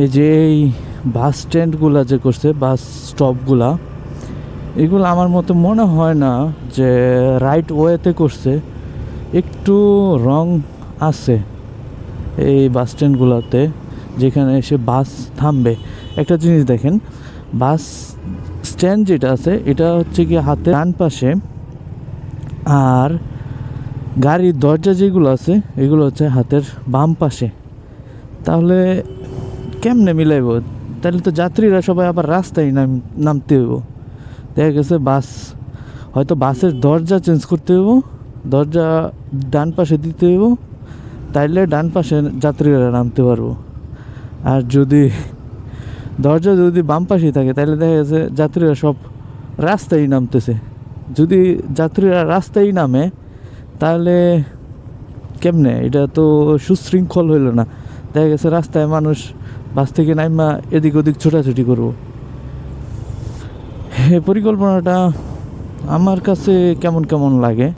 এই যে এই বাস স্ট্যান্ডগুলা যে করছে, বাস স্টপগুলা, এগুলো আমার মতো মনে হয় না যে রাইট ওয়েতে করছে। একটু রং আছে এই বাস স্ট্যান্ডগুলোতে, যেখানে এসে বাস থামবে। একটা জিনিস দেখেন, বাস স্ট্যান্ড যেটা আছে, এটা হচ্ছে কি হাতে ডান পাশে, আর গাড়ির দরজা যেগুলো আছে, এগুলো হচ্ছে হাতের বাম পাশে। তাহলে কেমনে মিলাইব? তাহলে তো যাত্রীরা সবাই আবার রাস্তায় নাম, নামতে হইব। দেখা গেছে বাস, হয়তো বাসের দরজা চেঞ্জ করতে হইব, দরজা ডান পাশে দিতে হইব, তাইলে ডান পাশে যাত্রীরা নামতে পারব। আর যদি দরজা যদি বাম পাশেই থাকে তাহলে দেখা গেছে যাত্রীরা সব রাস্তায় নামতেছে। যদি যাত্রীরা রাস্তায় নামে তাহলে কেমনে? এটা তো সুশৃঙ্খল হইল না। দেখা গেছে রাস্তায় মানুষ বাস থেকে নাইমা এদিক ওদিক ছোটাছুটি করব। পরিকল্পনাটা আমার কাছে কেমন কেমন লাগে?